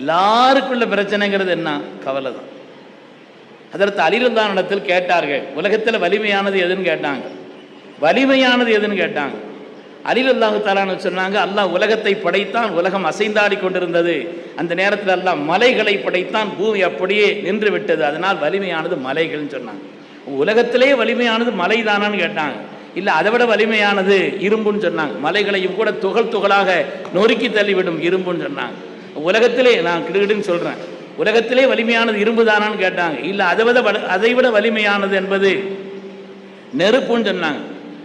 எல்லாருக்குள்ள பிரச்சனைங்கிறது என்ன? கவலை தான் அதற்கு அலிருந்தான் இடத்தில் கேட்டார்கள் உலகத்தில் வலிமையானது எதுன்னு கேட்டாங்க. வலிமையானது எதுன்னு கேட்டாங்க. அலிலுல்லாஹு தாலான்னு சொன்னாங்க அல்லாஹ் உலகத்தை படைத்தான் உலகம் அசைந்தாடி கொண்டிருந்தது. அந்த நேரத்தில் அல்லாஹ் மலைகளை படைத்தான் பூமி அப்படியே நின்று விட்டது. அதனால் வலிமையானது மலைகள்னு சொன்னாங்க. உலகத்திலே வலிமையானது மலை தானான்னு கேட்டாங்க. இல்லை அதை விட வலிமையானது இரும்புன்னு சொன்னாங்க. மலைகளையும் கூட துகள் துகளாக நொறுக்கி தள்ளிவிடும் இரும்புன்னு சொன்னாங்க. உலகத்திலே நான் கிடுகிடுன்னு சொல்கிறேன் உலகத்திலே வலிமையானது இரும்பு தானான்னு கேட்டாங்க. இல்லை அதை விட வலி- அதை விட வலிமையானது என்பது நெருப்புன்னு சொன்னாங்க.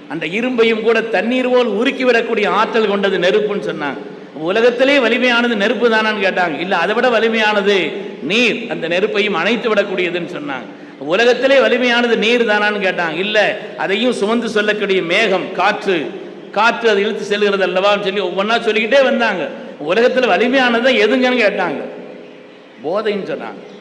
அந்த இரும்பையும் கூட தண்ணீர் போல் உருக்கி விடக்கூடிய ஆற்றல் கொண்டது நெருப்புன்னு சொன்னாங்க. உலகத்திலே வலிமையானது நெருப்பு தானான்னு கேட்டாங்க. இல்லை அதை விட வலிமையானது நீர். அந்த நெருப்பையும் அணைத்து விடக்கூடியதுன்னு சொன்னாங்க. உலகத்திலே வலிமையானது நீர் தானான்னு கேட்டாங்க. இல்லை அதையும் சுமந்து சொல்லக்கூடிய மேகம் காற்று. காற்று அதை இழுத்து செல்கிறது அல்லவான்னு சொல்லி ஒவ்வொன்றா சொல்லிக்கிட்டே வந்தாங்க. உலகத்தில் வலிமையானது எதுங்கன்னு கேட்டாங்க. போதைன்னு சொன்னாங்க.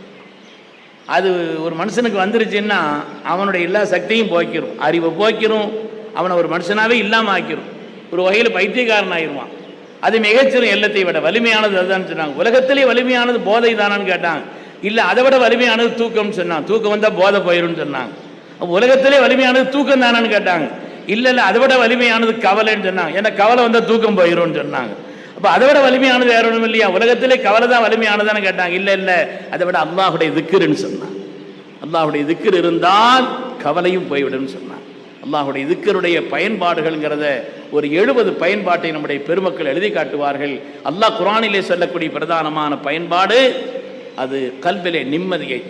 அது ஒரு மனுஷனுக்கு வந்துருச்சுன்னா அவனுடைய எல்லா சக்தியும் போக்கிரும். அறிவை போக்கிரும். அவனை ஒரு மனுஷனாவே இல்லாமல் ஆக்கிரும். ஒரு வகையில் பைத்தியக்காரன் ஆயிடுவான் அது மிகச்சிறும் எல்லத்தை விட வலிமையானது அதுதான் சொன்னாங்க. உலகத்திலே வலிமையானது போதை தானான்னு கேட்டாங்க. இல்லை அதை விட வலிமையானது தூக்கம்னு சொன்னான் தூக்கம் வந்தால் போதை போயிரும்னு சொன்னாங்க. உலகத்திலே வலிமையானது தூக்கம் தானான்னு கேட்டாங்க. இல்லை இல்லை அதை விட வலிமையானது கவலைன்னு சொன்னாங்க. ஏன்னா கவலை வந்தால் தூக்கம் போயிரும்னு சொன்னாங்க. அப்போ அதை விட வலிமையானது வேற ஒன்றும் இல்லையா? உலகத்திலே கவலை தான் வலிமையானதான்னு கேட்டாங்க. இல்லை இல்லை. அதை விட அல்லாஹுடைய திக்குருன்னு சொன்னான். அல்லாஹுடைய திக்கர் இருந்தால் கவலையும் போய்விடும்னு சொன்னான். அல்லாஹுடைய திக்கருடைய பயன்பாடுகள்ங்கிறத ஒரு எழுபது பயன்பாட்டை நம்முடைய பெருமக்கள் எழுதி காட்டுவார்கள். அல்லாஹ் குரானிலே சொல்லக்கூடிய பிரதானமான பயன்பாடு அது கல்விலே நிம்மதியை